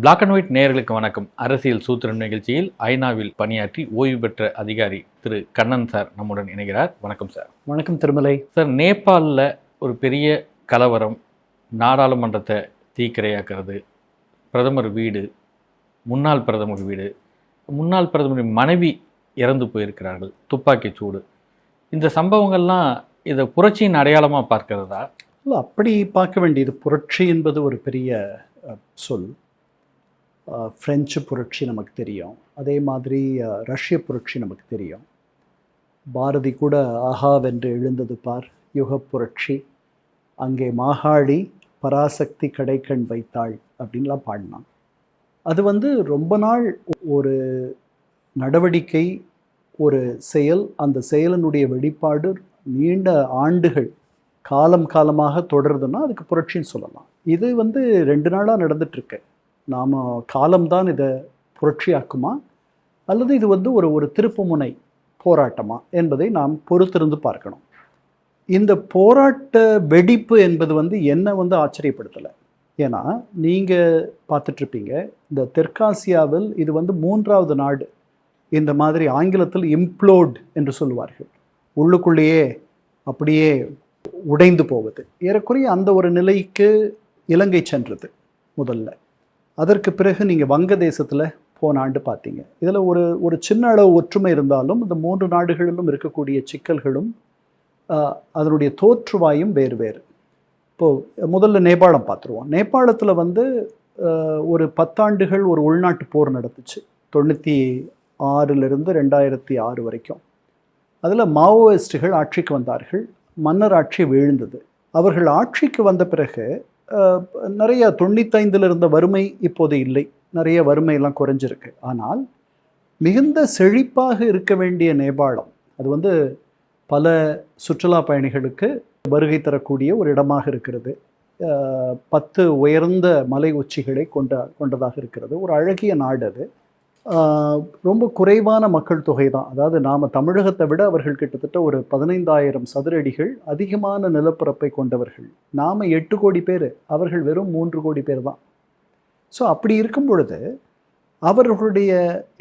Black and white நேயர்களுக்கு வணக்கம். அரசியல் சூத்திரம் நிகழ்ச்சியில் ஐநாவில் பணியாற்றி ஓய்வு பெற்ற அதிகாரி திரு கண்ணன் சார் நம்முடன் இணைகிறார். வணக்கம் சார். வணக்கம் திருமலை. சார் நேபாளில் ஒரு பெரிய கலவரம் நாடாளுமன்றத்தை தீக்கிரையாக்குறது. பிரதமர் வீடு முன்னாள் பிரதமர் வீடு. முன்னாள் பிரதமரின் மனைவி இறந்து போயிருக்கிறார்கள். துப்பாக்கிச் சூடு. இந்த சம்பவங்கள்லாம் இதை புரட்சியின் அடையாளமாக பார்க்கிறதா? இல்லை அப்படி பார்க்க வேண்டியது புரட்சி என்பது ஒரு பெரிய சொல். ஃப்ரெஞ்சு புரட்சி நமக்கு தெரியும். அதே மாதிரி ரஷ்ய புரட்சி நமக்கு தெரியும். பாரதி கூட ஆஹாவென்று எழுந்தது பார் யுக புரட்சி. அங்கே மாகாளி பராசக்தி கடைக்கண் வைத்தாள் அப்படின்லாம் பாடினான். அது வந்து ரொம்ப நாள் ஒரு நடவடிக்கை ஒரு செயல் அந்த செயலினுடைய வெளிப்பாடு நீண்ட ஆண்டுகள் காலம் காலமாக தொடருதுன்னா அதுக்கு புரட்சின்னு சொல்லலாம். இது வந்து ரெண்டு நாளாக நடந்துட்டுருக்கு நாம் காலம்தான் இதை புரட்சியாக்குமா? அல்லது இது வந்து ஒரு ஒரு திருப்புமுனை போராட்டமா என்பதை நாம் பொறுத்திருந்து பார்க்கணும். இந்த போராட்ட வெடிப்பு என்பது வந்து என்ன வந்து ஆச்சரியப்படுத்தலை. ஏன்னா நீங்கள் பார்த்துட்ருப்பீங்க இந்த தெற்காசியாவில் இது வந்து மூன்றாவது நாடு. இந்த மாதிரி ஆங்கிலத்தில் இம்ப்ளோட் என்று சொல்லுவார்கள். உள்ளுக்குள்ளேயே அப்படியே உடைந்து போவது ஏறக்குறைய அந்த ஒரு நிலைக்கு இலங்கை சென்றது முதல்ல. அதற்கு பிறகு நீங்கள் வங்கதேசத்தில் போன ஆண்டு பார்த்தீங்க இதில் ஒரு ஒரு சின்ன அளவு ஒற்றுமை இருந்தாலும் இந்த மூன்று நாடுகளிலும் இருக்கக்கூடிய சிக்கல்களும் அதனுடைய தோற்றுவாயும் வேறு வேறு. இப்போது முதல்ல நேபாளம் பார்த்துருவோம் நேபாளத்தில் வந்து ஒரு பத்தாண்டுகள் ஒரு உள்நாட்டு போர் நடந்துச்சு. தொண்ணூற்றி ஆறிலிருந்து ரெண்டாயிரத்தி ஆறு வரைக்கும். அதில் மாவோயிஸ்டுகள் ஆட்சிக்கு வந்தார்கள். மன்னர் ஆட்சி வீழ்ந்தது. அவர்கள் ஆட்சிக்கு வந்த பிறகு நிறைய தொண்ணூத்தைந்தில் இருந்த வறுமை இப்போது இல்லை. நிறைய வறுமையெல்லாம் குறைஞ்சிருக்கு. ஆனால் மிகுந்த செழிப்பாக இருக்க வேண்டிய நேபாளம் அது வந்து பல சுற்றுலா பயணிகளுக்கு வருகை தரக்கூடிய ஒரு இடமாக இருக்கிறது. பத்து உயர்ந்த மலை உச்சிகளை கொண்ட கொண்டதாக இருக்கிறது. ஒரு அழகிய நாடு அது. ரொம்ப குறைவான மக்கள் தொகை தான். அதாவது நாம் தமிழகத்தை விட அவர்கள் கிட்டத்தட்ட ஒரு பதினைந்தாயிரம் சதுரடிகள் அதிகமான நிலப்பரப்பை கொண்டவர்கள். நாம் எட்டு கோடி பேர் அவர்கள் வெறும் மூன்று கோடி பேர் தான். ஸோ அப்படி இருக்கும் பொழுது அவர்களுடைய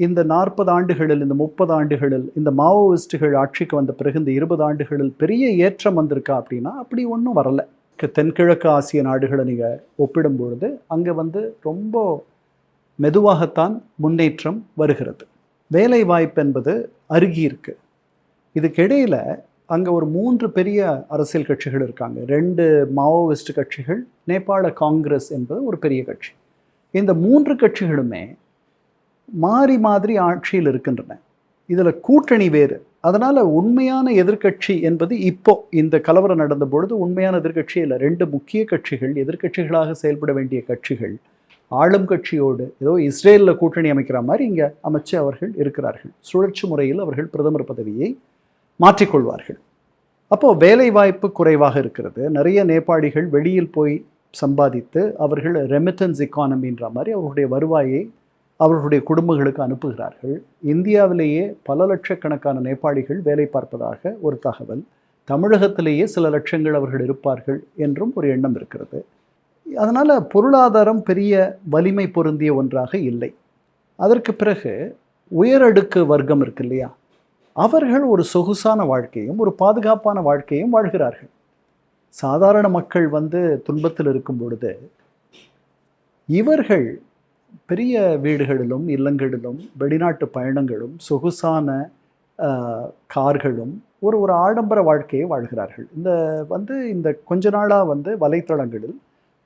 இந்த நாற்பது ஆண்டுகளில் இந்த முப்பது ஆண்டுகளில் இந்த மாவோயிஸ்டுகள் ஆட்சிக்கு வந்த பிறகு இந்த இருபது ஆண்டுகளில் பெரிய ஏற்றம் வந்திருக்கா அப்படின்னா அப்படி ஒன்றும் வரல. தென்கிழக்கு ஆசிய நாடுகளை நீங்கள் ஒப்பிடும் பொழுது அங்கே வந்து ரொம்ப மெதுவாகத்தான் முன்னேற்றம் வருகிறது. வேலை வாய்ப்பு என்பது அருகி இருக்கு. இதுக்கிடையில் அங்கே ஒரு மூன்று பெரிய அரசியல் கட்சிகள் இருக்காங்க. ரெண்டு மாவோயிஸ்ட் கட்சிகள் நேபாள காங்கிரஸ் என்பது ஒரு பெரிய கட்சி. இந்த மூன்று கட்சிகளுமே மாறி மாதிரி ஆட்சியில் இருக்கின்றன. இதில் கூட்டணி வேறு. அதனால் உண்மையான எதிர்க்கட்சி என்பது இப்போ இந்த கலவரம் நடந்த பொழுது உண்மையான எதிர்கட்சி இல்லை. ரெண்டு முக்கிய கட்சிகள் எதிர்க்கட்சிகளாக செயல்பட வேண்டிய கட்சிகள் ஆளும் கட்சியோடு ஏதோ இஸ்ரேலில் கூட்டணி அமைக்கிற மாதிரி இங்கே அமைச்சு அவர்கள் இருக்கிறார்கள். சுழற்சி முறையில் அவர்கள் பிரதமர் பதவியை மாற்றிக்கொள்வார்கள். அப்போது வேலை வாய்ப்பு குறைவாக இருக்கிறது. நிறைய நேபாளிகள் வெளியில் போய் சம்பாதித்து அவர்கள் ரெமிட்டன்ஸ் எக்கானமின்ற மாதிரி அவர்களுடைய வருவாயை அவர்களுடைய குடும்பங்களுக்கு அனுப்புகிறார்கள். இந்தியாவிலேயே பல லட்சக்கணக்கான நேபாளிகள் வேலை பார்ப்பதாக ஒரு தகவல். தமிழகத்திலேயே சில லட்சங்கள் அவர்கள் இருப்பார்கள் என்றும் ஒரு எண்ணம் இருக்கிறது. அதனால் பொருளாதாரம் பெரிய வலிமை பொருந்திய ஒன்றாக இல்லை. அதற்கு பிறகு உயரடுக்கு வர்க்கம் இருக்கு இல்லையா? அவர்கள் ஒரு சொகுசான வாழ்க்கையும் ஒரு பாதுகாப்பான வாழ்க்கையும் வாழ்கிறார்கள். சாதாரண மக்கள் வந்து துன்பத்தில் இருக்கும் பொழுது இவர்கள் பெரிய வீடுகளிலும் இல்லங்களிலும் வெளிநாட்டு பயணங்களும் சொகுசான கார்களும் ஒரு ஒரு ஆடம்பர வாழ்க்கையை வாழ்கிறார்கள். இந்த வந்து இந்த கொஞ்ச நாளாக வந்து வலைத்தளங்களில்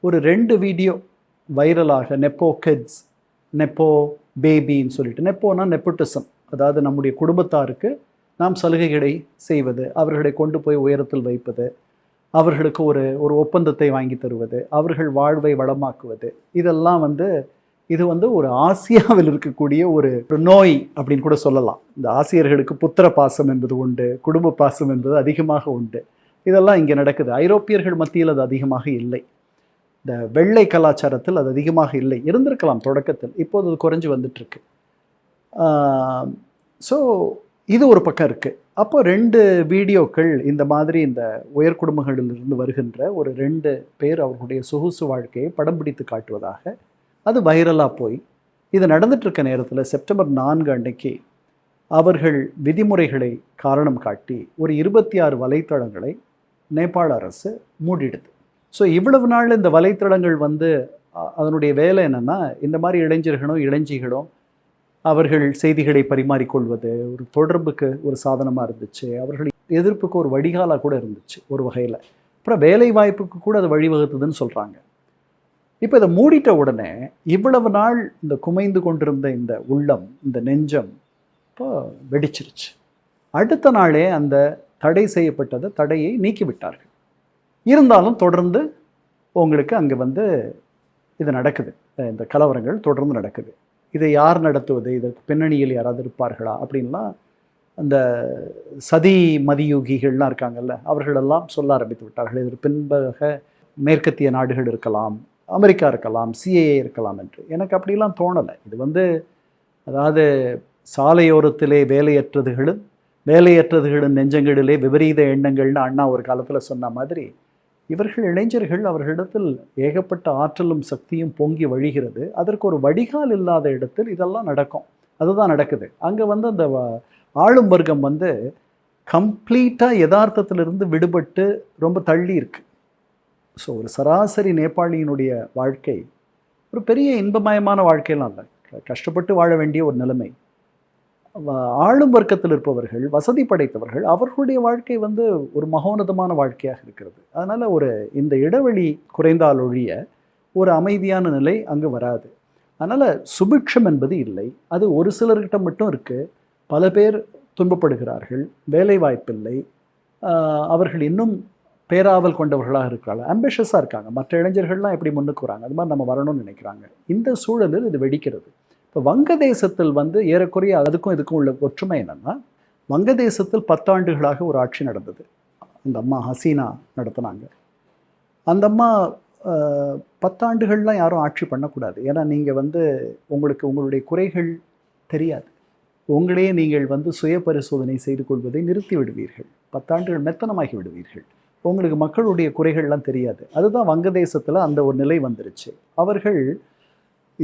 ஒரு ரெண்டு வீடியோ வைரலாக நெப்போ கிட்ஸ் நெப்போ பேபின்னு சொல்லிட்டு. நெப்போனா நெப்போட்டிசம் அதாவது நம்முடைய குடும்பத்தாருக்கு நாம் சலுகைகளை செய்வது அவர்களை கொண்டு போய் உயரத்தில் வைப்பது அவர்களுக்கு ஒரு ஒரு ஒப்பந்தத்தை வாங்கி தருவது அவர்கள் வாழ்வை வளமாக்குவது. இதெல்லாம் வந்து இது வந்து ஒரு ஆசியாவில் இருக்கக்கூடிய ஒரு ஒரு நோய் அப்படின்னு கூட சொல்லலாம். இந்த ஆசியர்களுக்கு புத்திர பாசம் என்பது உண்டு குடும்ப பாசம் என்பது அதிகமாக உண்டு. இதெல்லாம் இங்கே நடக்குது. ஐரோப்பியர்கள் மத்தியில் அது அதிகமாக இல்லை. இந்த வெள்ளை கலாச்சாரத்தில் அது அதிகமாக இல்லை. இருந்திருக்கலாம் தொடக்கத்தில். இப்போது அது குறைஞ்சு வந்துட்டுருக்கு. ஸோ இது ஒரு பக்கம் இருக்குது அப்போ ரெண்டு வீடியோக்கள் இந்த மாதிரி இந்த உயர் குடும்பங்களிலிருந்து வருகின்ற ஒரு ரெண்டு பேர் அவர்களுடைய சொகுசு வாழ்க்கையை படம் பிடித்து காட்டுவதாக அது வைரலாக போய் இது நடந்துட்டுருக்க நேரத்தில் செப்டம்பர் நான்கு அன்னைக்கு அவர்கள் விதிமுறைகளை காரணம் காட்டி ஒரு இருபத்தி ஆறு வலைத்தளங்களை நேபாள அரசு மூடிடுது. ஸோ இவ்வளவு நாள் இந்த வலைத்தளங்கள் வந்து அதனுடைய வேலை என்னென்னா இந்த மாதிரி இளைஞர்களும் இளைஞிகளும் அவர்கள் செய்திகளை பரிமாறிக்கொள்வது ஒரு தொடர்புக்கு ஒரு சாதனமாக இருந்துச்சு அவர்கள் எதிர்ப்புக்கு ஒரு வடிகாலாக கூட இருந்துச்சு ஒரு வகையில். அப்புறம் வேலை வாய்ப்புக்கு கூட அது வழிவகுத்ததுன்னு சொல்கிறாங்க இப்போ இதை மூடிட்ட உடனே இவ்வளவு நாள் இந்த குமைந்து கொண்டிருந்த இந்த உள்ளம் இந்த நெஞ்சம் இப்போ வெடிச்சிருச்சு. அடுத்த நாளே அந்த தடை செய்யப்பட்டதை தடையை நீக்கிவிட்டார்கள். இருந்தாலும் தொடர்ந்து உங்களுக்கு அங்கே வந்து இது நடக்குது. இந்த கலவரங்கள் தொடர்ந்து நடக்குது. இதை யார் நடத்துவது? இதற்கு பின்னணியில் யாராவது இருப்பார்களா? அப்படின்லாம் அந்த சதி மதியூகிகள்லாம் இருக்காங்கல்ல அவர்களெல்லாம் சொல்ல ஆரம்பித்து விட்டார்கள். இதற்கு பின்பக மேற்கத்திய நாடுகள் இருக்கலாம் அமெரிக்கா இருக்கலாம் சிஏஏ இருக்கலாம் என்று. எனக்கு அப்படிலாம் தோணலை. இது வந்து அதாவது சாலையோரத்திலே வேலையற்றதுகளும் வேலையற்றதுகளும் நெஞ்சங்களிலே விபரீத எண்ணங்கள்னு அண்ணா ஒரு காலத்தில் சொன்ன மாதிரி இவர்கள் இளைஞர்கள் அவர்களிடத்தில் ஏகப்பட்ட ஆற்றலும் சக்தியும் பொங்கி வழிகிறது. அதற்கு ஒரு வடிகால் இல்லாத இடத்தில் இதெல்லாம் நடக்கும். அதுதான் நடக்குது. அங்கே வந்து அந்த ஆளும் வர்க்கம் வந்து கம்ப்ளீட்டாக யதார்த்தத்திலிருந்து விடுபட்டு ரொம்ப தள்ளி இருக்கு. ஸோ ஒரு சராசரி நேபாளியினுடைய வாழ்க்கை ஒரு பெரிய இன்பமயமான வாழ்க்கையெல்லாம் இல்லை கஷ்டப்பட்டு வாழ வேண்டிய ஒரு நிலைமை. ஆளும் வர்க்கத்தில் இருப்பவர்கள் வசதி படைத்தவர்கள் அவர்களுடைய வாழ்க்கை வந்து ஒரு மகோன்னதமான வாழ்க்கையாக இருக்கிறது. அதனால் ஒரு இந்த இடைவெளி குறைந்தால் ஒழிய ஒரு அமைதியான நிலை அங்கு வராது. அதனால் சுபிக்ஷம் என்பது இல்லை. அது ஒரு சிலர்கிட்ட மட்டும் இருக்குது பல பேர் துன்பப்படுகிறார்கள். வேலை வாய்ப்பில்லை அவர்கள் இன்னும் பேராவல் கொண்டவர்களாக இருக்கிறாங்க அம்பிஷஸாக இருக்காங்க. மற்ற இளைஞர்கள்லாம் எப்படி முன்னுக்கு வராங்க? அது மாதிரி நம்ம வரணும்னு நினைக்கிறாங்க. இந்த சூழலில் இது வெடிக்கிறது. இப்போ வங்கதேசத்தில் வந்து ஏறக்குறைய அதுக்கும் இதுக்கும் உள்ள ஒற்றுமை என்னன்னா வங்கதேசத்தில் பத்தாண்டுகளாக ஒரு ஆட்சி நடந்தது. அந்த அம்மா ஹசீனா நடத்தினாங்க. அந்த அம்மா பத்தாண்டுகள்லாம் யாரும் ஆட்சி பண்ணக்கூடாது. ஏன்னா நீங்கள் வந்து உங்களுக்கு உங்களுடைய குறைகள் தெரியாது. உங்களையே நீங்கள் வந்து சுய பரிசோதனை செய்து கொள்வதை நிறுத்தி விடுவீர்கள். பத்தாண்டுகள் மெத்தனமாகி விடுவீர்கள். உங்களுக்கு மக்களுடைய குறைகள்லாம் தெரியாது. அதுதான் வங்கதேசத்தில் அந்த ஒரு நிலை வந்துருச்சு. அவர்கள்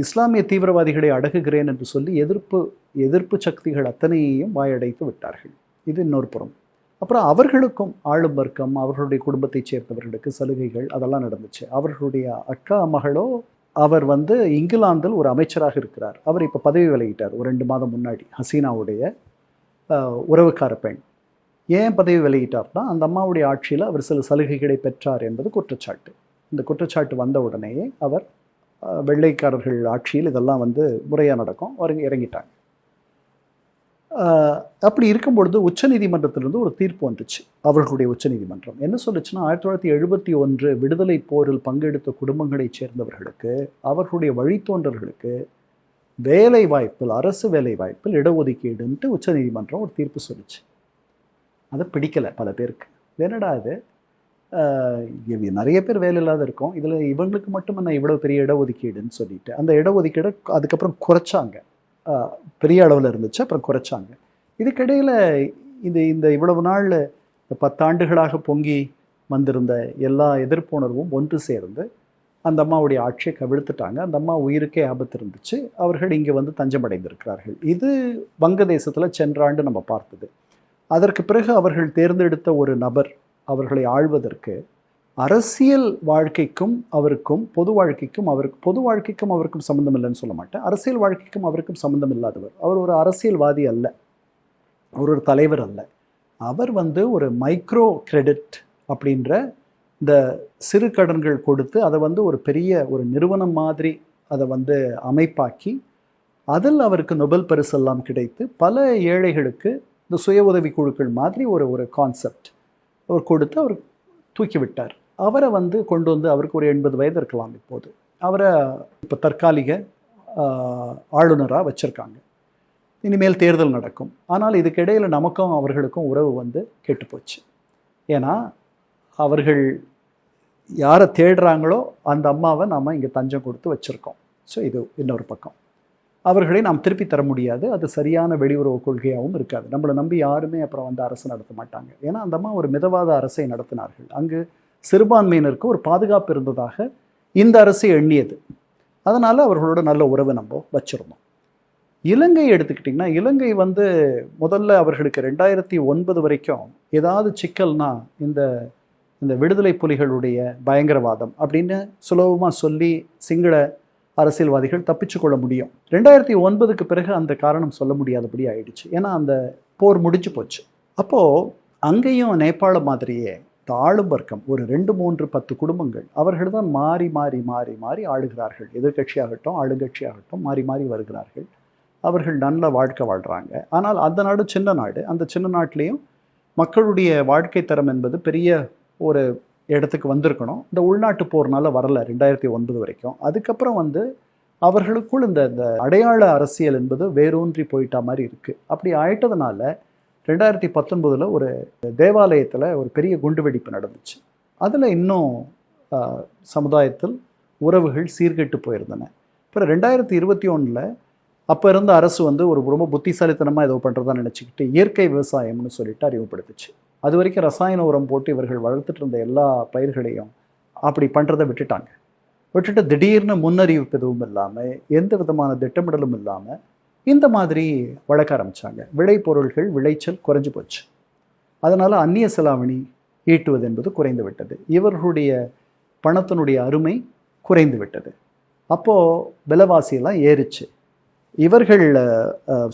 இஸ்லாமிய தீவிரவாதிகளை அடக்குகிறேன் என்று சொல்லி எதிர்ப்பு எதிர்ப்பு சக்திகள் அத்தனையையும் வாயடைத்து விட்டார்கள். இது இன்னொரு புறம். அப்புறம் அவர்களுக்கும் ஆளும் வர்க்கம் அவர்களுடைய குடும்பத்தைச் சேர்ந்தவர்களுக்கு சலுகைகள் அதெல்லாம் நடந்துச்சு. அவர்களுடைய அக்கா மகளோ அவர் வந்து இங்கிலாந்தில் ஒரு அமைச்சராக இருக்கிறார். அவர் இப்போ பதவி விலகிட்டார் ஒரு ரெண்டு மாதம் முன்னாடி. ஹசீனாவுடைய உறவுக்கார பெண். ஏன் பதவி விலகிட்டார்னா அந்த அம்மாவுடைய ஆட்சியில் அவர் சில சலுகைகளை பெற்றார் என்பது குற்றச்சாட்டு. இந்த குற்றச்சாட்டு வந்த உடனேயே அவர் வெள்ளைக்காரர்கள் ஆட்சியில் இதெல்லாம் வந்து முறையாக நடக்கும். அவர் இறங்கிட்டாங்க. அப்படி இருக்கும் பொழுது உச்சநீதிமன்றத்திலிருந்து ஒரு தீர்ப்பு வந்துச்சு. அவர்களுடைய உச்சநீதிமன்றம். என்ன சொல்லுச்சுன்னா ஆயிரத்தி தொள்ளாயிரத்தி எழுபத்தி ஒன்று விடுதலை போரில் பங்கெடுத்த குடும்பங்களைச் சேர்ந்தவர்களுக்கு அவர்களுடைய வழித்தோன்றல்களுக்கு வேலை வாய்ப்பில் அரசு வேலை வாய்ப்பில் இடஒதுக்கீடுன்ட்டு உச்சநீதிமன்றம் ஒரு தீர்ப்பு சொல்லுச்சு. அதை பிடிக்கலை பல பேருக்கு. என்னடா இது? நிறைய பேர் வேலை இல்லாத இருக்கும். இதில் இவங்களுக்கு மட்டும் என்ன இவ்வளோ பெரிய இடஒதுக்கீடுன்னு சொல்லிட்டு அந்த இடஒதுக்கீடை அதுக்கப்புறம் குறைச்சாங்க. பெரிய அளவில் இருந்துச்சு அப்புறம் குறைச்சாங்க. இதுக்கிடையில் இது இந்த இவ்வளவு நாள் இந்த பத்தாண்டுகளாக பொங்கி வந்திருந்த எல்லா எதிர்ப்புணர்வும் ஒன்று சேர்ந்து அந்த அம்மாவுடைய ஆட்சியை கவிழ்த்துட்டாங்க. அந்த அம்மா உயிருக்கே ஆபத்து இருந்துச்சு. அவர்கள் இங்கே வந்து தஞ்சமடைந்திருக்கிறார்கள். இது வங்கதேசத்தில் சென்ற ஆண்டு நம்ம பார்த்தது. அதற்கு பிறகு அவர்கள் தேர்ந்தெடுத்த ஒரு நபர் அவர்களை ஆழ்வதற்கு அரசியல் வாழ்க்கைக்கும் அவருக்கும் பொது வாழ்க்கைக்கும் அவருக்கு பொது வாழ்க்கைக்கும் அவருக்கும் சம்மந்தம் இல்லைன்னு சொல்ல மாட்டேன். அரசியல் வாழ்க்கைக்கும் அவருக்கும் சம்மந்தம் இல்லாதவர். அவர் ஒரு அரசியல்வாதி அல்ல. அவர் ஒரு தலைவர் அல்ல. அவர் வந்து ஒரு மைக்ரோ கிரெடிட் அப்படின்ற இந்த சிறு கடன்கள் கொடுத்து அதை வந்து ஒரு பெரிய ஒரு நிறுவனம் மாதிரி அதை வந்து அமைப்பாக்கி அதில் அவருக்கு நொபல் பரிசெல்லாம் கிடைத்து பல ஏழைகளுக்கு இந்த சுய உதவி குழுக்கள் மாதிரி ஒரு ஒரு கான்செப்ட் அவர் கொடுத்து அவர் தூக்கி விட்டார் அவரை வந்து கொண்டு வந்து அவருக்கு ஒரு எண்பது வயது இருக்கலாம் இப்போது. அவரை இப்போ தற்காலிக ஆளுநராக வச்சுருக்காங்க. இனிமேல் தேர்தல் நடக்கும். ஆனால் இதுக்கிடையில் நமக்கும் அவர்களுக்கும் உறவு வந்து கெட்டுப்போச்சு. ஏன்னா அவர்கள் யாரை தேடுறாங்களோ அந்த அம்மாவை நாம் இங்கே தஞ்சம் கொடுத்து வச்சுருக்கோம். ஸோ இது இன்னொரு பக்கம். அவர்களை நாம் திருப்பி தர முடியாது. அது சரியான வெளியுறவு கொள்கையாகவும் இருக்காது. நம்மளை நம்பி யாருமே அப்புறம் வந்து அரசு நடத்த மாட்டாங்க. ஏன்னா அந்த அம்மா ஒரு மிதவாத அரசை நடத்தினார்கள். அங்கு சிறுபான்மையினருக்கு ஒரு பாதுகாப்பு இருந்ததாக இந்த அரசு எண்ணியது. அதனால் அவர்களோட நல்ல உறவு நம்ம வச்சுருந்தோம். இலங்கை எடுத்துக்கிட்டிங்கன்னா இலங்கை வந்து முதல்ல அவர்களுக்கு ரெண்டாயிரத்தி ஒன்பது வரைக்கும் ஏதாவது சிக்கல்னா இந்த இந்த விடுதலை புலிகளுடைய பயங்கரவாதம் அப்படின்னு சுலபமாக சொல்லி சிங்கள அரசியல்வாதிகள் தப்பிச்சு கொள்ள முடியும். ரெண்டாயிரத்தி ஒன்பதுக்கு பிறகு அந்த காரணம் சொல்ல முடியாதபடி ஆயிடுச்சு. ஏன்னா அந்த போர் முடிஞ்சு போச்சு. அப்போது அங்கேயும் நேபாள மாதிரியே தாழும் வர்க்கம் ஒரு ரெண்டு மூன்று பத்து குடும்பங்கள் அவர்கள் தான் மாறி மாறி மாறி மாறி ஆளுகிறார்கள். எதிர்கட்சியாகட்டும் ஆளுங்கட்சியாகட்டும் மாறி மாறி வருகிறார்கள். அவர்கள் நல்ல வாழ்க்கை வாழ்கிறாங்க ஆனால் அந்த நாடு சின்ன நாடு. அந்த சின்ன நாட்டிலையும் மக்களுடைய வாழ்க்கை தரம் என்பது பெரிய ஒரு இடத்துக்கு வந்திருக்கணும். இந்த உள்நாட்டு போர்னால வரல ரெண்டாயிரத்தி ஒன்பது வரைக்கும். அதுக்கப்புறம் வந்து அவர்களுக்குள் இந்த இந்த அடையாள அரசியல் என்பது வேரூன்றி போயிட்டா மாதிரி இருக்குது அப்படி ஆயிட்டதுனால ரெண்டாயிரத்தி பத்தொன்பதில் ஒரு தேவாலயத்தில் ஒரு பெரிய குண்டுவெடிப்பு நடந்துச்சு. அதில் இன்னும் சமுதாயத்தில் உறவுகள் சீர்கெட்டு போயிருந்தன. அப்புறம் ரெண்டாயிரத்தி இருபத்தி ஒன்றில் அப்போ இருந்த அரசு வந்து ஒரு ரொம்ப புத்திசாலித்தனமாக ஏதோ பண்ணுறதா நினச்சிக்கிட்டு இயற்கை விவசாயம்னு சொல்லிட்டு அறிவுப்படுத்துச்சு அது வரைக்கும் ரசாயன உரம் போட்டு இவர்கள் வளர்த்துட்டு இருந்த எல்லா பயிர்களையும் அப்படி பண்ணுறதை விட்டுட்டாங்க. விட்டுட்டு திடீர்னு முன்னறிவிப்பு எதுவும் இல்லாமல் எந்த விதமான திட்டமிடலும் இல்லாமல் இந்த மாதிரி வளர்க்க ஆரம்பித்தாங்க விளைபொருள்கள் விளைச்சல் குறைஞ்சு போச்சு. அதனால் அந்நிய செலாவணி ஈட்டுவது என்பது குறைந்து விட்டது. இவர்களுடைய பணத்தினுடைய அருமை குறைந்து விட்டது. அப்போது விலைவாசியெல்லாம் ஏறிச்சு. இவர்கள்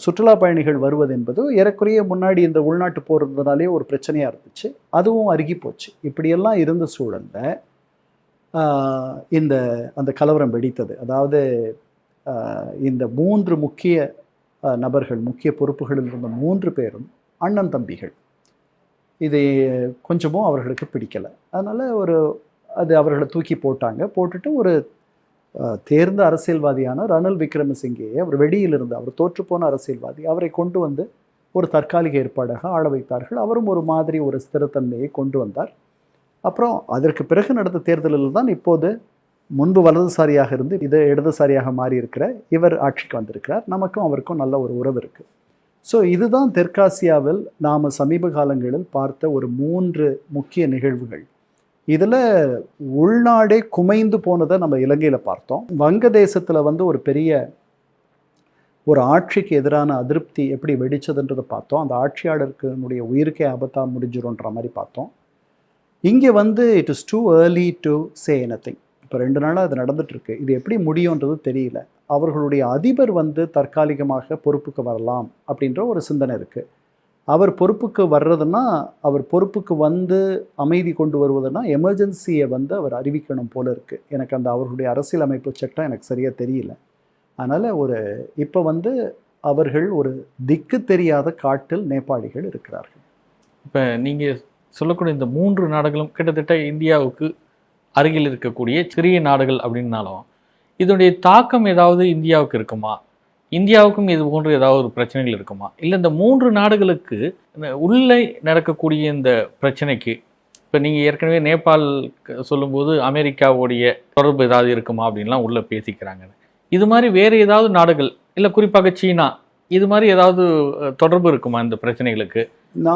சுற்றுலா பயணிகள் வருவது என்பது ஏறக்குறைய முன்னாடி இந்த உள்நாட்டு போர் இருந்ததுனாலே ஒரு பிரச்சனையாக இருந்துச்சு. அதுவும் அருகி போச்சு. இப்படியெல்லாம் இருந்த சூழல்ல இந்த அந்த கலவரம் வெடித்தது. அதாவது இந்த மூன்று முக்கிய நபர்கள் முக்கிய பொறுப்புகளில் இருந்த மூன்று பேரும் அண்ணன் தம்பிகள். இது கொஞ்சமும் அவர்களுக்கு பிடிக்கலை. அதனால் ஒரு அது அவர்களை தூக்கி போட்டாங்க. போட்டுட்டு ஒரு தேர்ந்த அரசியல்வாதியான ரணில் விக்ரமசிங்கேயை அவர் வெளியில் இருந்து அவர் தோற்றுப்போன அரசியல்வாதி அவரை கொண்டு வந்து ஒரு தற்காலிக ஏற்பாடாக ஆள வைத்தார்கள். அவரும் ஒரு மாதிரி ஒரு ஸ்திரத்தன்மையை கொண்டு வந்தார். அப்புறம் அதற்கு பிறகு நடந்த தேர்தலில் தான் இப்போது முன்பு வலதுசாரியாக இருந்து இது இடதுசாரியாக மாறி இருக்கிற இவர் ஆட்சிக்கு வந்திருக்கிறார். நமக்கும் அவருக்கும் நல்ல ஒரு உறவு இருக்குது ஸோ இதுதான் தெற்காசியாவில் நாம் சமீப காலங்களில் பார்த்த ஒரு மூன்று முக்கிய நிகழ்வுகள். இதில் உள்நாடே குமைந்து போனதை நம்ம இலங்கையில் பார்த்தோம். வங்கதேசத்தில் வந்து ஒரு பெரிய ஒரு ஆட்சிக்கு எதிரான அதிருப்தி எப்படி வெடிச்சதுன்றதை பார்த்தோம். அந்த ஆட்சியாளருக்குனுடைய உயிருக்கே ஆபத்தாக முடிஞ்சிரும்ன்ற மாதிரி பார்த்தோம். இங்கே வந்து it is too early to say anything இப்போ ரெண்டு நாளாக அது நடந்துட்டுருக்கு. இது எப்படி முடியுன்றது தெரியல. அவர்களுடைய அதிபர் வந்து தற்காலிகமாக பொறுப்புக்கு வரலாம் அப்படின்ற ஒரு சிந்தனை இருக்குது அவர் பொறுப்புக்கு வர்றதுன்னா அவர் பொறுப்புக்கு வந்து அமைதி கொண்டு வருவதுன்னா எமர்ஜென்சியை வந்து அவர் அறிவிக்கணும் போல இருக்குது எனக்கு அந்த அவர்களுடைய அரசியலமைப்பு சட்டம் எனக்கு சரியாக தெரியல. அதனால் ஒரு இப்போ வந்து அவர்கள் ஒரு திக்கு தெரியாத காட்டில் நேபாளிகள் இருக்கிறார்கள். இப்போ நீங்கள் சொல்லக்கூடிய இந்த மூன்று நாடுகளும் கிட்டத்தட்ட இந்தியாவுக்கு அருகில் இருக்கக்கூடிய சிறிய நாடுகள் அப்படின்னாலும் இதனுடைய தாக்கம் ஏதாவது இந்தியாவுக்கு இருக்குமா? இந்தியாவுக்கும் இது போன்ற ஏதாவது பிரச்சனைகள் இருக்குமா? இல்லை இந்த மூன்று நாடுகளுக்கு உள்ளே நடக்கக்கூடிய இந்த பிரச்சனைக்கு இப்போ நீங்கள் ஏற்கனவே நேபாள் சொல்லும்போது அமெரிக்காவுடைய தொடர்பு ஏதாவது இருக்குமா அப்படின்லாம் உள்ளே பேசிக்கிறாங்க. இது மாதிரி வேறு ஏதாவது நாடுகள் இல்லை குறிப்பாக சீனா இது மாதிரி ஏதாவது தொடர்பு இருக்குமா இந்த பிரச்சனைகளுக்கு?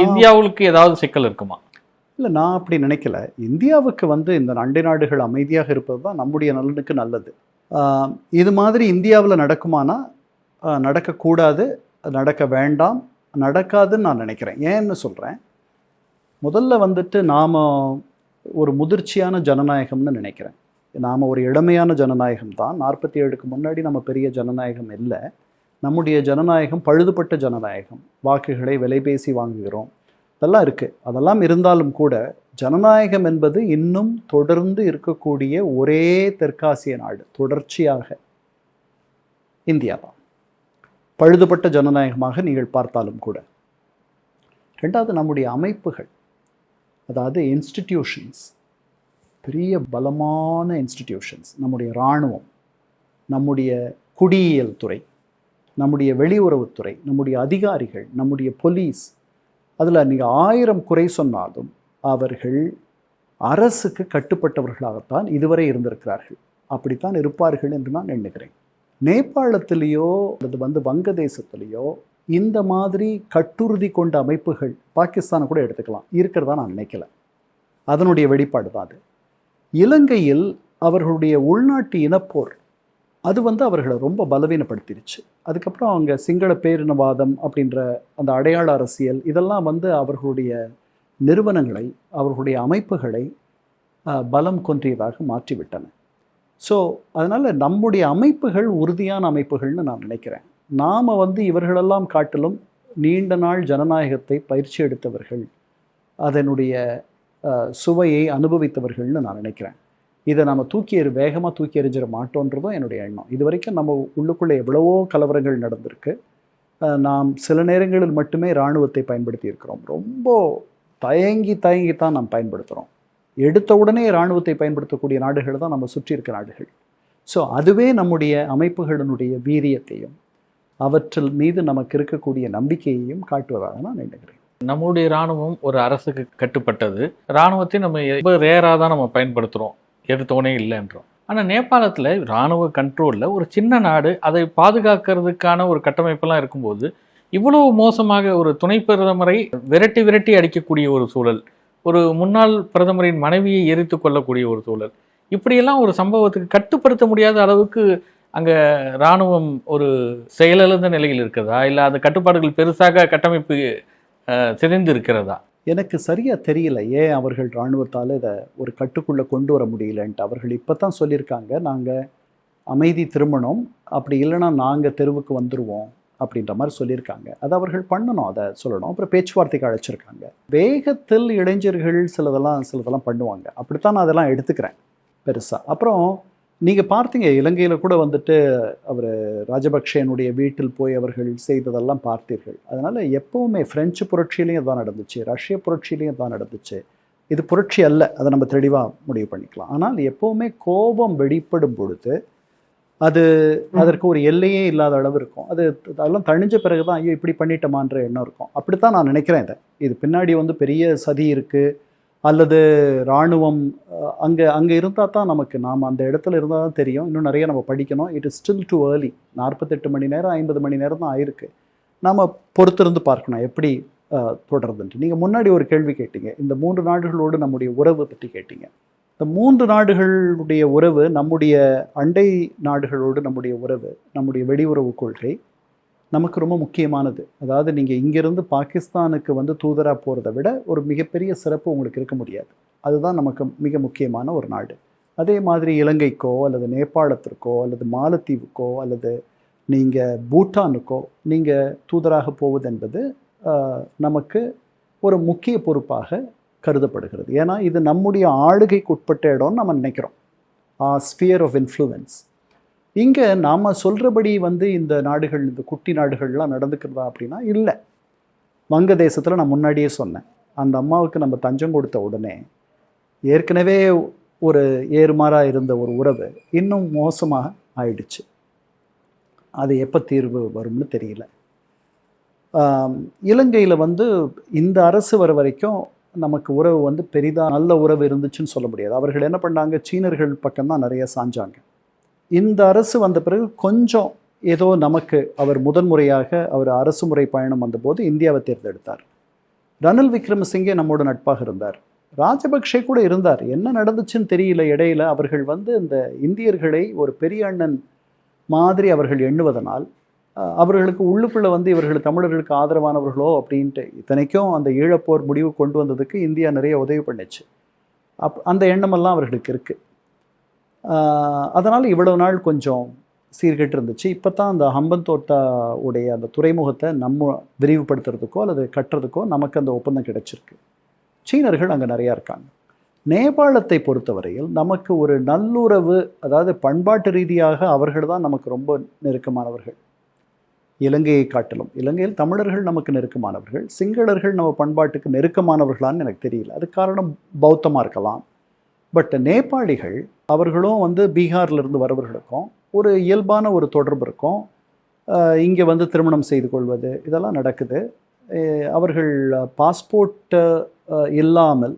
இந்தியாவுக்கு ஏதாவது சிக்கல் இருக்குமா? இல்லை நான் அப்படி நினைக்கல. இந்தியாவுக்கு வந்து இந்த அண்டை நாடுகள் அமைதியாக இருப்பது தான் நம்முடைய நலனுக்கு நல்லது. இது மாதிரி இந்தியாவில் நடக்குமானா நடக்கக்கூடாது நடக்க வேண்டாம் நடக்காதுன்னு நான் நினைக்கிறேன். ஏன்னு சொல்கிறேன் முதல்ல வந்துட்டு நாம் ஒரு முதிர்ச்சியான ஜனநாயகம்னு நினைக்கிறேன். நாம் ஒரு இளமையான ஜனநாயகம் தான். நாற்பத்தி ஏழுக்கு முன்னாடி நம்ம பெரிய ஜனநாயகம் இல்லை. நம்முடைய ஜனநாயகம் பழுதுபட்ட ஜனநாயகம். வாக்குகளை விலைபேசி வாங்குகிறோம். அதெல்லாம் இருக்குது அதெல்லாம் இருந்தாலும் கூட ஜனநாயகம் என்பது இன்னும் தொடர்ந்து இருக்கக்கூடிய ஒரே தெற்காசிய நாடு தொடர்ச்சியாக இந்தியா தான். பழுதுபட்ட ஜனநாயகமாக நீங்கள் பார்த்தாலும் கூட. ரெண்டாவது நம்முடைய அமைப்புகள் அதாவது இன்ஸ்டிடியூஷன்ஸ் பெரிய பலமான இன்ஸ்டிடியூஷன்ஸ் நம்முடைய இராணுவம் நம்முடைய குடியியல் துறை நம்முடைய வெளியுறவுத்துறை நம்முடைய அதிகாரிகள் நம்முடைய போலீஸ் அதில் நீங்கள் ஆயிரம் குறை சொன்னாலும் அவர்கள் அரசுக்கு கட்டுப்பட்டவர்களாகத்தான் இதுவரை இருந்திருக்கிறார்கள். அப்படித்தான் இருப்பார்கள் என்று நான் எண்ணுகிறேன். நேபாளத்திலேயோ அல்லது வந்து வங்கதேசத்திலேயோ இந்த மாதிரி கட்டுறுதி கொண்ட அமைப்புகள் பாகிஸ்தானை கூட எடுத்துக்கலாம். இருக்கிறதா நான் நினைக்கல. அதனுடைய வெளிப்பாடு தான் அது. இலங்கையில் அவர்களுடைய உள்நாட்டு இனப்போர் அது வந்து அவர்களை ரொம்ப பலவீனப்படுத்திடுச்சு அதுக்கப்புறம் அவங்க சிங்கள பேரினவாதம் அப்படின்ற அந்த அடையாள அரசியல் இதெல்லாம் வந்து அவர்களுடைய நிறுவனங்களை அவர்களுடைய அமைப்புகளை பலம் கொன்றியதாக மாற்றிவிட்டன. ஸோ அதனால் நம்முடைய அமைப்புகள் உறுதியான அமைப்புகள்னு நான் நினைக்கிறேன். நாம் வந்து இவர்களெல்லாம் காட்டிலும் நீண்ட நாள் ஜனநாயகத்தை பயிற்சி எடுத்தவர்கள் அதனுடைய சுவையை அனுபவித்தவர்கள்னு நான் நினைக்கிறேன். இதை நம்ம தூக்கி எறி வேகமாக தூக்கி எறிஞ்சிட மாட்டோன்றதும் என்னுடைய எண்ணம். இது வரைக்கும் நம்ம உள்ளுக்குள்ளே எவ்வளவோ கலவரங்கள் நடந்திருக்கு. நாம் சில நேரங்களில் மட்டுமே இராணுவத்தை பயன்படுத்தி இருக்கிறோம் ரொம்ப தயங்கி தயங்கி தான் நாம் பயன்படுத்துகிறோம் எடுத்த உடனே இராணுவத்தை பயன்படுத்தக்கூடிய நாடுகள் தான் நம்ம சுற்றி இருக்கிற நாடுகள். ஸோ அதுவே நம்முடைய அமைப்புகளினுடைய வீரியத்தையும் அவற்றில் மீது நமக்கு இருக்கக்கூடிய நம்பிக்கையையும் காட்டுவதாக நான் நினைக்கிறேன். நம்முடைய இராணுவம் ஒரு அரசுக்கு கட்டுப்பட்டது. இராணுவத்தை நம்ம ரொம்ப ரேராக தான் நம்ம பயன்படுத்துகிறோம் எடுத்தோடனே இல்லைன்றோம். ஆனால் நேபாளத்தில் இராணுவ கண்ட்ரோலில் ஒரு சின்ன நாடு அதை பாதுகாக்கிறதுக்கான ஒரு கட்டமைப்பெல்லாம் இருக்கும்போது இவ்வளவு மோசமாக ஒரு துணை பிரதமரை விரட்டி விரட்டி அடிக்கக்கூடிய ஒரு சூழல் ஒரு முன்னாள் பிரதமரின் மனைவியை எரித்து கொள்ளக்கூடிய ஒரு சூழல். இப்படியெல்லாம் ஒரு சம்பவத்துக்கு கட்டுப்படுத்த முடியாத அளவுக்கு அங்கே இராணுவம் ஒரு செயலிழந்த நிலையில் இருக்கிறதா? இல்லை அந்த கட்டுப்பாடுகள் பெருசாக கட்டமைப்பு சிதைந்து இருக்கிறதா எனக்கு சரியாக தெரியல. ஏன் அவர்கள் இராணுவத்தால் இதை ஒரு கட்டுக்குள்ளே கொண்டு வர முடியலன்ட்டு அவர்கள் இப்போ தான் சொல்லியிருக்காங்க. நாங்கள் அமைதி திருமணம் அப்படி இல்லைன்னா நாங்கள் தெருவுக்கு வந்துடுவோம் அப்படின்ற மாதிரி சொல்லியிருக்காங்க. அது அவர்கள் பண்ணணும் அதை சொல்லணும். அப்புறம் பேச்சுவார்த்தைக்கு அழைச்சிருக்காங்க. வேகத்தில் இளைஞர்கள் சிலதெல்லாம் சிலதெல்லாம் பண்ணுவாங்க. அப்படித்தான் நான் அதெல்லாம் எடுத்துக்கிறேன் பெருசாக அப்புறம் நீங்கள் பார்த்தீங்க இலங்கையில் கூட வந்துட்டு அவர் ராஜபக்சேனுடைய வீட்டில் போய் அவர்கள் செய்ததெல்லாம் பார்த்தீர்கள். அதனால் எப்போவுமே ஃப்ரெஞ்சு புரட்சியிலையும் தான் நடந்துச்சு ரஷ்ய புரட்சியிலையும் தான் நடந்துச்சு. இது புரட்சி அல்ல அதை நம்ம தெளிவாக முடிவு பண்ணிக்கலாம். ஆனால் எப்போவுமே கோபம் வெளிப்படும் பொழுது அது அதற்கு ஒரு எல்லையே இல்லாத அளவு இருக்கும். அது அதெல்லாம் தணிஞ்ச பிறகு தான் ஐயோ இப்படி பண்ணிட்டோமான்ற எண்ணம் இருக்கும். அப்படித்தான் நான் நினைக்கிறேன் இதை. இது பின்னாடி வந்து பெரிய சதி இருக்குது அல்லது இராணுவம் அங்கே அங்கே இருந்தால் தான் நமக்கு நாம் அந்த இடத்துல இருந்தால் தான் தெரியும். இன்னும் நிறைய நம்ம படிக்கணும். It is still too early நாற்பத்தெட்டு மணி நேரம் ஐம்பது மணி நேரம் தான் ஆயிருக்கு. நாம் பொறுத்திருந்து பார்க்கணும் எப்படி அஹ், தொடருதுன்ட்டு. நீங்கள் முன்னாடி ஒரு கேள்வி கேட்டீங்க. இந்த மூன்று நாடுகளோடு நம்முடைய உறவு பற்றி கேட்டீங்க. இந்த மூன்று நாடுகளுடைய உறவு நம்முடைய அண்டை நாடுகளோடு நம்முடைய உறவு நம்முடைய வெளியுறவு கொள்கை நமக்கு ரொம்ப முக்கியமானது. அதாவது நீங்கள் இங்கிருந்து பாகிஸ்தானுக்கு வந்து தூதராக போகிறத விட ஒரு மிகப்பெரிய சிறப்பு உங்களுக்கு இருக்க முடியாது. அதுதான் நமக்கு மிக முக்கியமான ஒரு நாடு. அதே மாதிரி இலங்கைக்கோ அல்லது நேபாளத்திற்கோ அல்லது மாலத்தீவுக்கோ அல்லது நீங்கள் பூட்டானுக்கோ நீங்கள் தூதராக போவது என்பது நமக்கு ஒரு முக்கிய பொறுப்பாக கருதப்படுகிறது. ஏன்னா இது நம்முடைய ஆளுகைக்கு உட்பட்ட இடம்னு நம்ம நினைக்கிறோம். ஸ்பியர் ஆஃப் இன்ஃப்ளூயன்ஸ் இங்கே நாம் சொல்கிறபடி வந்து இந்த நாடுகள் இந்த குட்டி நாடுகள்லாம் நடந்துக்கிறதா அப்படின்னா இல்லை. வங்கதேசத்தில் நான் முன்னாடியே சொன்னேன். அந்த அம்மாவுக்கு நம்ம தஞ்சம் கொடுத்த உடனே ஏற்கனவே ஒரு ஏறுமாறாக இருந்த ஒரு உறவு இன்னும் மோசமாக ஆயிடுச்சு. அது எப்போ தீர்வு வரும்னு தெரியல. இலங்கையில் வந்து இந்த அரசு வர வரைக்கும் நமக்கு உறவு வந்து பெரிதாக நல்ல உறவு இருந்துச்சுன்னு சொல்ல முடியாது. அவர்கள் என்ன பண்ணாங்க? சீனர்கள் பக்கம்தான் நிறைய சாஞ்சாங்க. இந்த அரசு வந்த பிறகு கொஞ்சம் ஏதோ நமக்கு அவர் முதன்முறையாக அவர் அரசு முறை பயணம் வந்தபோது இந்தியாவை தேர்ந்தெடுத்தார். ரணில் விக்ரமசிங்கே நம்மோட நட்பாக இருந்தார். ராஜபக்ஷே கூட இருந்தார். என்ன நடந்துச்சுன்னு தெரியல இடையில. அவர்கள் வந்து இந்த இந்தியர்களை ஒரு பெரிய அண்ணன் மாதிரி அவர்கள் எண்ணுவதனால் அவர்களுக்கு உள்ளுக்குள்ளே வந்து இவர்கள் தமிழர்களுக்கு ஆதரவானவர்களோ அப்படின்ட்டு இத்தனைக்கும் அந்த ஈழப்போர் முடிவு கொண்டு வந்ததுக்கு இந்தியா நிறைய உதவி பண்ணுச்சு. அப் அந்த எண்ணமெல்லாம் அவர்களுக்கு இருக்குது அதனால் இவ்வளவு நாள் கொஞ்சம் சீர்கெட்டு இருந்துச்சு. இப்போ தான் அந்த ஹம்பன் தோட்டா உடைய அந்த துறைமுகத்தை நம்ம விரிவுபடுத்துறதுக்கோ அல்லது கட்டுறதுக்கோ நமக்கு அந்த ஒப்பந்தம் கிடைச்சிருக்கு. சீனர்கள் அங்கே நிறையா இருக்காங்க. நேபாளத்தை பொறுத்தவரையில் நமக்கு ஒரு நல்லுறவு அதாவது பண்பாட்டு ரீதியாக அவர்கள் தான் நமக்கு ரொம்ப நெருக்கமானவர்கள். இலங்கையை காட்டிலும். இலங்கையில் தமிழர்கள் நமக்கு நெருக்கமானவர்கள். சிங்களர்கள் நம்ம பண்பாட்டுக்கு நெருக்கமானவர்களான்னு எனக்கு தெரியல. அது காரணம் பௌத்தமாக இருக்கலாம். பட் நேபாளிகள் அவர்களும் வந்து பீகார்லேருந்து வரவர்களுக்கும் ஒரு இயல்பான ஒரு தொடர்பு இருக்கும். இங்கே வந்து திருமணம் செய்து கொள்வது இதெல்லாம் நடக்குது. அவர்கள் பாஸ்போர்ட்டு இல்லாமல்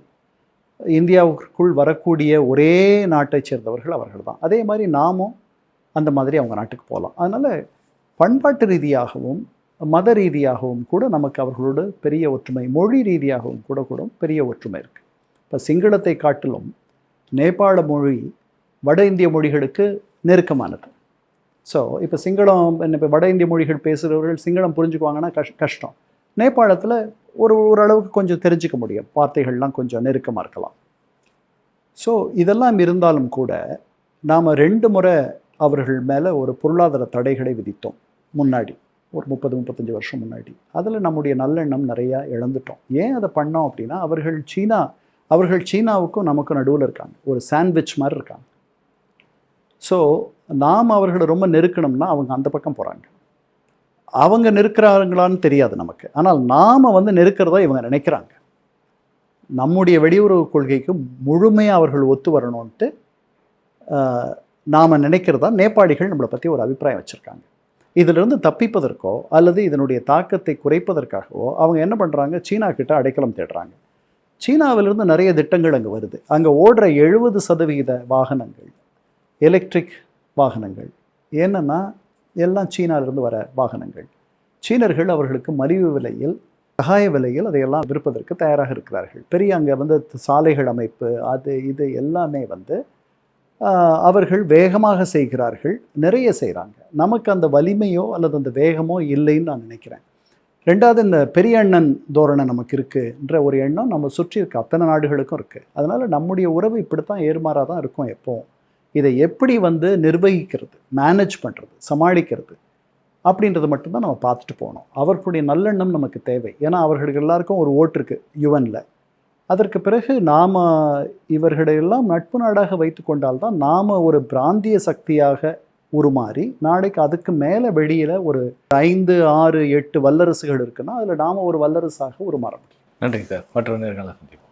இந்தியாவுக்குள் வரக்கூடிய ஒரே நாட்டை சேர்ந்தவர்கள் அவர்கள் தான் அதே மாதிரி நாமும் அந்த மாதிரி அவங்க நாட்டுக்கு போகலாம். அதனால் பண்பாட்டு ரீதியாகவும் மத ரீதியாகவும் கூட நமக்கு அவர்களோடு பெரிய ஒற்றுமை மொழி ரீதியாகவும் கூட கூட பெரிய ஒற்றுமை இருக்குது இப்போ சிங்களத்தை காட்டிலும் நேபாள மொழி வட இந்திய மொழிகளுக்கு நெருக்கமானது. ஸோ இப்போ சிங்களம் இப்போ வட இந்திய மொழிகள் பேசுகிறவர்கள் சிங்களம் புரிஞ்சுக்குவாங்கன்னா கஷ் கஷ்டம். நேபாளத்தில் ஒரு ஓரளவுக்கு கொஞ்சம் தெரிஞ்சுக்க முடியும். வார்த்தைகள்லாம் கொஞ்சம் நெருக்கமாக இருக்கலாம். ஸோ இதெல்லாம் இருந்தாலும் கூட நாம் ரெண்டு முறை அவர்கள் மேலே ஒரு பொருளாதார தடைகளை விதித்தோம். முன்னாடி ஒரு முப்பது முப்பத்தஞ்சு வருஷம் முன்னாடி. அதில் நம்முடைய நல்லெண்ணம் நிறையா இழந்துட்டோம். ஏன் அதை பண்ணோம் அப்படின்னா அவர்கள் சீனா அவர்கள் சீனாவுக்கும் நமக்கும் நடுவில் இருக்காங்க. ஒரு சாண்ட்விச் மாதிரி இருக்காங்க. ஸோ நாம் அவர்களை ரொம்ப நெருக்கணும்னா அவங்க அந்த பக்கம் போகிறாங்க அவங்க நெருக்கிறாங்களான்னு தெரியாது நமக்கு. ஆனால் நாம் வந்து நெருக்கிறதா இவங்க நினைக்கிறாங்க. நம்முடைய வெளியுறவு கொள்கைக்கு முழுமையாக அவர்கள் ஒத்து வரணும்ன்ட்டு நாம் நினைக்கிறதா? நேபாளிகள் நம்மளை பற்றி ஒரு அபிப்பிராயம் வச்சுருக்காங்க. இதிலிருந்து தப்பிப்பதற்கோ அல்லது இதனுடைய தாக்கத்தை குறைப்பதற்காகவோ அவங்க என்ன பண்ணுறாங்க சீனா கிட்ட அடைக்கலம் தேடுறாங்க. சீனாவிலிருந்து நிறைய திட்டங்கள் அங்கே வருது. அங்கே ஓடுற எழுபது சதவிகித வாகனங்கள் எலக்ட்ரிக் வாகனங்கள். என்னென்னா எல்லாம் சீனாவிலிருந்து வர வாகனங்கள். சீனர்கள் அவர்களுக்கு மலிவு விலையில் சகாய விலையில் அதையெல்லாம் விற்பதற்கு தயாராக இருக்கிறார்கள். பெரிய அங்கே வந்து சாலைகள் அமைப்பு அது இது எல்லாமே வந்து அவர்கள் வேகமாக செய்கிறார்கள் நிறைய செய்கிறாங்க நமக்கு அந்த வலிமையோ அல்லது அந்த வேகமோ இல்லைன்னு நான் நினைக்கிறேன். ரெண்டாவது இந்த பெரிய அண்ணன் தோரணை நமக்கு இருக்குன்ற ஒரு எண்ணம் நம்ம சுற்றி இருக்க. அத்தனை நாடுகளுக்கும் இருக்குது அதனால் நம்முடைய உறவு இப்படித்தான் ஏறுமாறாக தான் இருக்கும் எப்போவும். இதை எப்படி வந்து நிர்வகிக்கிறது மேனேஜ் பண்ணுறது சமாளிக்கிறது அப்படின்றத மட்டும்தான் நம்ம பார்த்துட்டு போகணும். அவர்களுடைய நல்லெண்ணம் நமக்கு தேவை. ஏன்னா அவர்களுக்கு எல்லாருக்கும் ஒரு ஓட்டு இருக்குது யுவனில் அதற்கு பிறகு நாம் இவர்களையெல்லாம் நட்பு நாடாக வைத்து கொண்டால்தான் நாம் ஒரு பிராந்திய சக்தியாக உருமாறி நாளைக்கு அதுக்கு மேலே வெளியில் ஒரு ஐந்து ஆறு எட்டு வல்லரசுகள் இருக்குன்னா அதில் நாம் ஒரு வல்லரசாக உருமாற முடியும். நன்றி சார். மற்ற நேர்களை சந்திப்போம்.